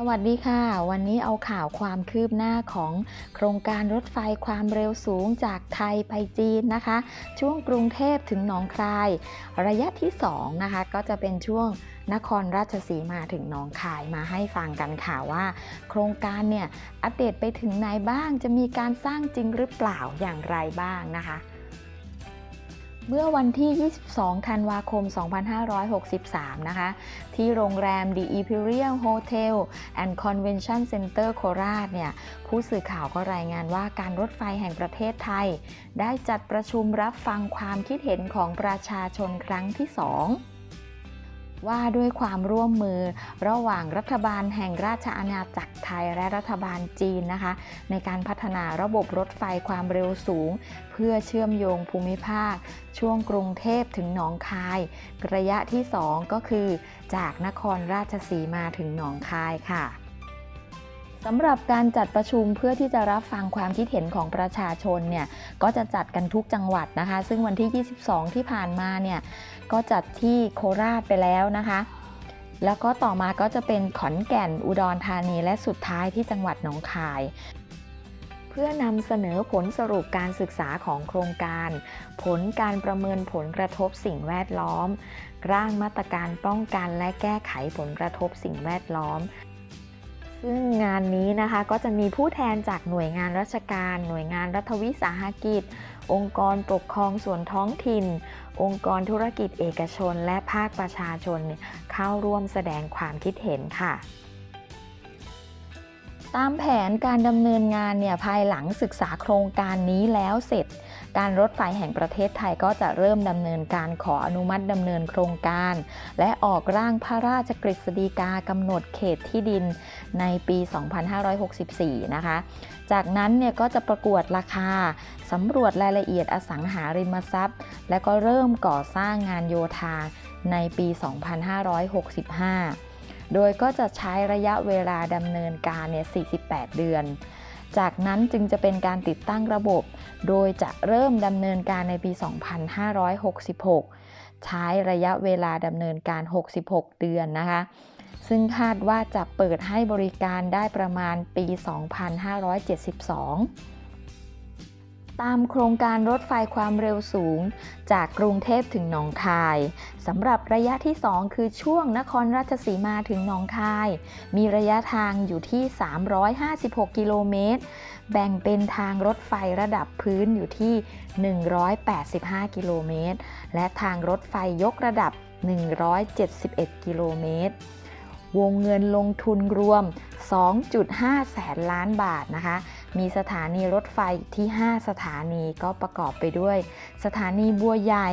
สวัสดีค่ะ วันนี้เอาข่าวความคืบหน้าของโครงการรถไฟความเร็วสูงจากไทยไปจีนนะคะ ช่วงกรุงเทพถึงหนองคาย ระยะที่2นะคะก็จะเป็นช่วงนครราชสีมาถึงหนองคายมาให้ฟังกันค่ะว่า โครงการเนี่ยอัปเดตไปถึงไหนบ้างจะมีการสร้างจริงหรือเปล่าอย่างไรบ้างนะคะ เมื่อวันที่ 22 ธันวาคม 2563 นะคะ ที่โรงแรม The Imperial Hotel and Convention Center โคราชเนี่ย ผู้สื่อข่าวก็รายงานว่าการรถไฟแห่งประเทศไทย ได้จัดประชุมรับฟังความคิดเห็นของประชาชนครั้งที่ 2 ว่าด้วยความร่วมมือระหว่างรัฐบาลแห่งราชอาณาจักรไทยและรัฐบาลจีนนะคะ ในการพัฒนาระบบรถไฟความเร็วสูง เพื่อเชื่อมโยงภูมิภาค ช่วงกรุงเทพถึงหนองคาย ระยะที่ 2 ก็คือ จากนครราชสีมาถึงหนองคายค่ะสำหรับการจัดประชุมเพื่อที่จะรับฟังความคิดเห็นของประชาชนเนี่ยก็จะจัดกันทุกจังหวัดนะคะ ซึ่งวันที่ 22 ที่ผ่านมาเนี่ย ก็จัดที่โคราชไปแล้วนะคะ แล้วก็ต่อมาก็จะเป็นขอนแก่นอุดรธานีและสุดท้ายที่จังหวัดหนองคาย เพื่อนำเสนอผลสรุปการศึกษาของโครงการ ผลการประเมินผลกระทบสิ่งแวดล้อม ร่างมาตรการป้องกันและแก้ไขผลกระทบสิ่งแวดล้อมซึ่งงานนี้นะคะก็จะมีผู้แทนจากหน่วยงานราชการ หน่วยงานรัฐวิสาหกิจ องค์กรปกครองส่วนท้องถิ่น องค์กรธุรกิจเอกชน และภาคประชาชนเข้าร่วมแสดงความคิดเห็นค่ะตามแผนการดำเนินงานเนี่ยภายหลังศึกษาโครงการนี้แล้วเสร็จ การรถไฟแห่งประเทศไทยก็จะเริ่มดำเนินการขออนุมัติดำเนินโครงการ และออกร่างพระราชกฤษฎีกากำหนดเขตที่ดินในปี 2564 นะคะ จากนั้นเนี่ยก็จะประกวดราคาสำรวจรายละเอียดอสังหาริมทรัพย์ และก็เริ่มก่อสร้างงานโยธาในปี 2565 โดยก็จะใช้ระยะเวลาดำเนินการเนี่ย 48 เดือน จากนั้นจึงจะเป็นการติดตั้งระบบ โดยจะเริ่มดำเนินการในปี 2566 ใช้ระยะเวลาดำเนินการ 66 เดือนนะคะ ซึ่งคาดว่าจะเปิดให้บริการได้ประมาณปี 2572 ตามโครงการรถไฟความเร็วสูง จากกรุงเทพถึงหนองคายสำหรับระยะที่ 2 คือช่วงนครราชสีมาถึงหนองคาย มีระยะทางอยู่ที่ 356 กิโลเมตร แบ่งเป็นทางรถไฟระดับพื้นอยู่ที่ 185 กิโลเมตร และทางรถไฟยกระดับ 171 กิโลเมตรวงเงินลงทุนรวม 2.5 แสนล้านบาทนะคะ มีสถานีรถไฟที่ 5 สถานีก็ประกอบไปด้วย สถานีบัวใหญ่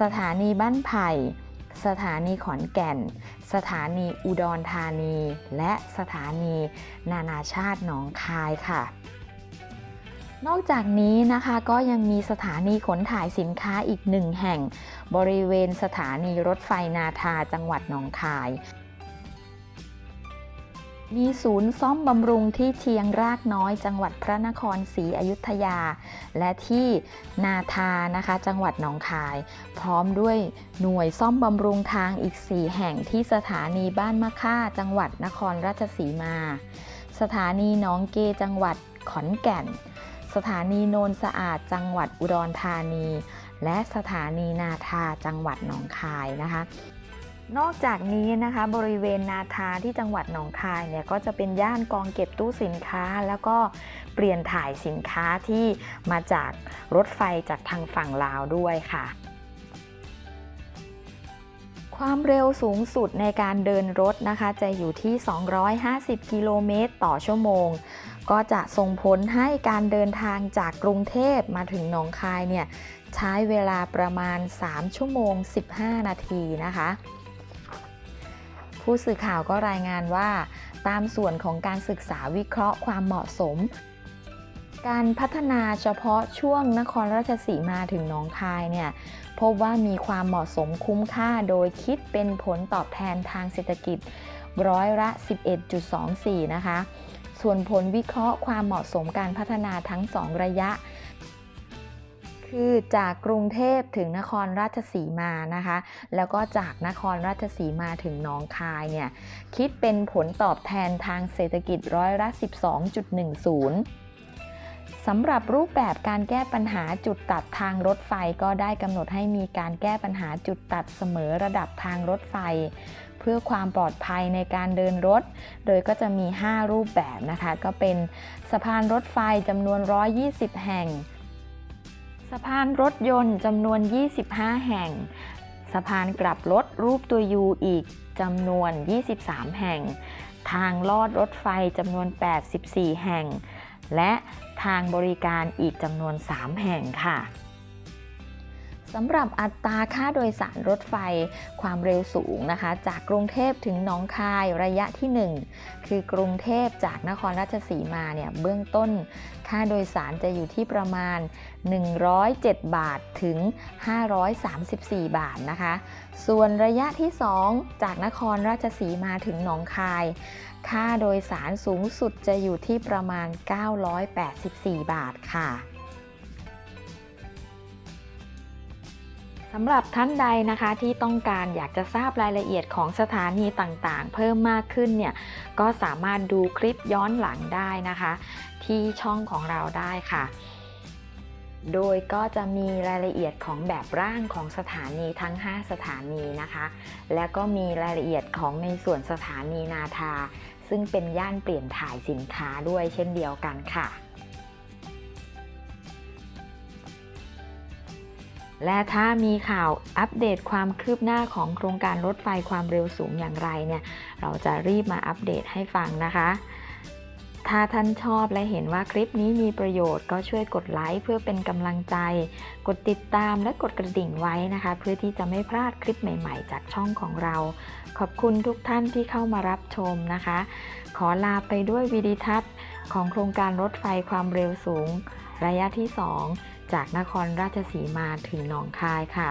สถานีบ้านไผ่ สถานีขอนแก่น สถานีอุดรธานี และสถานีนานาชาติหนองคายค่ะนอกจากนี้นะคะก็ยังมีสถานีขนถ่ายสินค้าอีกหนึ่งแห่ง บริเวณสถานีรถไฟนาทาจังหวัดหนองคาย มีศูนย์ซ่อมบำรุงที่เชียงรากน้อยจังหวัดพระนครศรีอยุธยา และที่นาทานะคะ จังหวัดหนองคาย พร้อมด้วยหน่วยซ่อมบำรุงทางอีก 4 แห่งที่สถานีบ้านมะค่า จังหวัดนครราชสีมา สถานีหนองเกจังหวัดขอนแก่น สถานีโนนสะอาดจังหวัดอุดรธานี และสถานีนาทาจังหวัดหนองคายนะคะ นอกจากนี้นะคะบริเวณนาทาที่จังหวัดหนองคายเนี่ยก็จะเป็นย่านกองเก็บตู้สินค้า แล้วก็เปลี่ยนถ่ายสินค้าที่มาจากรถไฟจากทางฝั่งลาวด้วยค่ะ ความเร็วสูงสุดในการเดินรถนะคะ จะอยู่ที่ 250 กิโลเมตรต่อชั่วโมง ก็จะส่งผลให้การเดินทางจากกรุงเทพมาถึงหนองคายเนี่ยใช้เวลาประมาณ 3 ชั่วโมง 15 นาทีนะคะ ผู้สื่อข่าวก็รายงานว่า ตามส่วนของการศึกษาวิเคราะห์ความเหมาะสม การพัฒนาเฉพาะช่วงนครราชสีมาถึงหนองคายเนี่ยพบว่ามีความเหมาะสมคุ้มค่าโดยคิดเป็นผลตอบแทนทางเศรษฐกิจร้อยละ 11.24 นะคะ ส่วนผลวิเคราะห์ความเหมาะสมการพัฒนาทั้ง 2 ระยะ คือจากกรุงเทพถึงนครราชสีมานะคะ แล้วก็จากนครราชสีมาถึงหนองคายเนี่ยคิดเป็นผลตอบแทนทางเศรษฐกิจร้อยละ 12.10สำหรับรูปแบบการแก้ปัญหาจุดตัดทางรถไฟก็ได้กำหนดให้มีการแก้ปัญหาจุดตัดเสมอระดับทางรถไฟ เพื่อความปลอดภัยในการเดินรถ โดยก็จะมี 5 รูปแบบนะคะ ก็เป็นสะพานรถไฟจำนวน 120 แห่ง สะพานรถยนต์จำนวน 25 แห่ง สะพานกลับรถรูปตัวยูอีกจำนวน 23 แห่ง ทางลอดรถไฟจำนวน 84 แห่ง และทางบริการอีกจำนวน 3 แห่งค่ะสำหรับอัตราค่าโดยสารรถไฟความเร็วสูงนะคะ จากกรุงเทพถึงหนองคายระยะที่ 1 คือกรุงเทพจากนครราชสีมาเนี่ยเบื้องต้น ค่าโดยสารจะอยู่ที่ประมาณ 107 บาทถึง 534 บาทนะคะ ส่วนระยะที่ 2 จากนครราชสีมาถึงหนองคาย ค่าโดยสารสูงสุดจะอยู่ที่ประมาณ 984 บาทค่ะ สำหรับท่านใดนะคะที่ต้องการอยากจะทราบรายละเอียดของสถานีต่างๆ เพิ่มมากขึ้นเนี่ยก็สามารถดูคลิปย้อนหลังได้นะคะ ที่ช่องของเราได้ค่ะ โดยก็จะมีรายละเอียดของแบบร่างของสถานีทั้ง 5 สถานีนะคะ และก็มีรายละเอียดของในส่วนสถานีนาทา ซึ่งเป็นย่านเปลี่ยนถ่ายสินค้าด้วยเช่นเดียวกันค่ะ และถ้ามีข่าวอัปเดตความคืบหน้าของโครงการรถไฟความเร็วสูงอย่างไรเนี่ยเราจะรีบมาอัปเดตให้ฟังนะคะ ถ้าท่านชอบและเห็นว่าคลิปนี้มีประโยชน์ก็ช่วยกดไลค์เพื่อเป็นกำลังใจ กดติดตามและกดกระดิ่งไว้นะคะ เพื่อที่จะไม่พลาดคลิปใหม่ๆ จากช่องของเรา ขอบคุณทุกท่านที่เข้ามารับชมนะคะ ขอลาไปด้วยวิดีทัศน์ของโครงการรถไฟความเร็วสูง ระยะที่ 2 จากนครราชสีมาถึงหนองคายค่ะ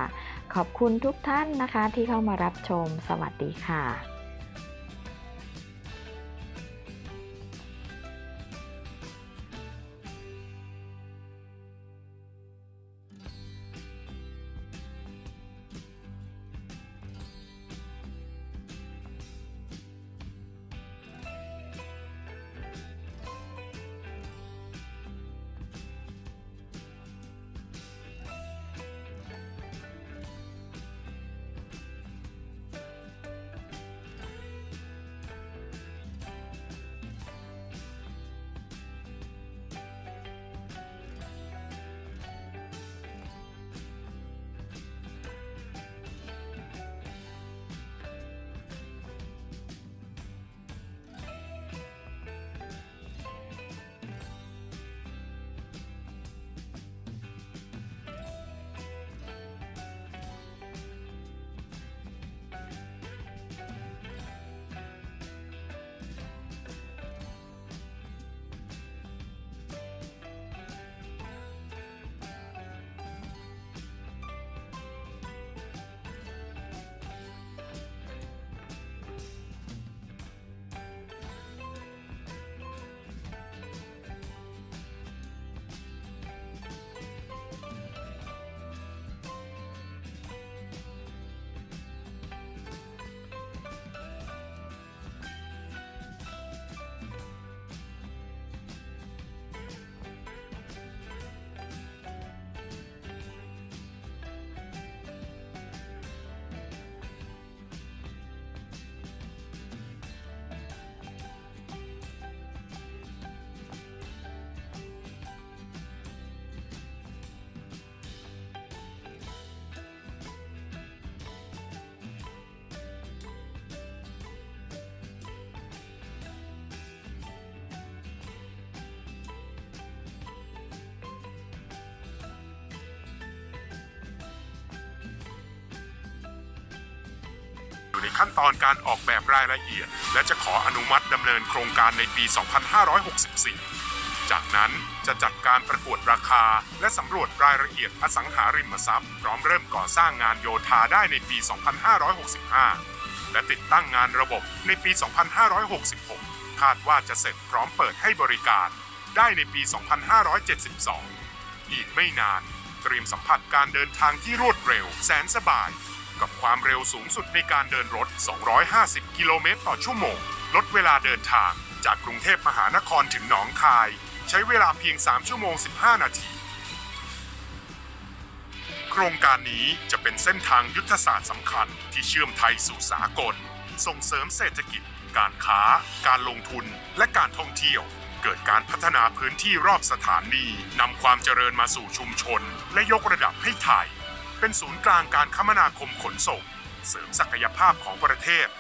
ขอบคุณทุกท่านนะคะที่เข้ามารับชม สวัสดีค่ะ อยู่ในขั้นตอนการออกแบบรายละเอียด และจะขออนุมัติดำเนินโครงการในปี 2564 จากนั้นจะจัดการประกวดราคา และสำรวจรายละเอียดอสังหาริมทรัพย์พร้อมเริ่มก่อสร้างงานโยธาได้ในปี 2565 และติดตั้งงานระบบในปี 2566 คาดว่าจะเสร็จพร้อมเปิดให้บริการ ได้ในปี 2572 อีกไม่นานเตรียมสัมผัสการเดินทางที่รวดเร็ว แสนสบาย กับความเร็วสูงสุดในการเดินรถ 250 กิโลเมตรต่อชั่วโมง ลดเวลาเดินทางจากกรุงเทพมหานครถึงหนองคาย ใช้เวลาเพียง 3 ชั่วโมง 15 นาที โครงการนี้จะเป็นเส้นทางยุทธศาสตร์สำคัญที่เชื่อมไทยสู่สากล ส่งเสริมเศรษฐกิจ การค้า การลงทุน และการท่องเที่ยว เกิดการพัฒนาพื้นที่รอบสถานีนำความเจริญมาสู่ชุมชน และยกระดับให้ไทย เป็นศูนย์กลางการคมนาคมขนส่ง เสริมศักยภาพของประเทศ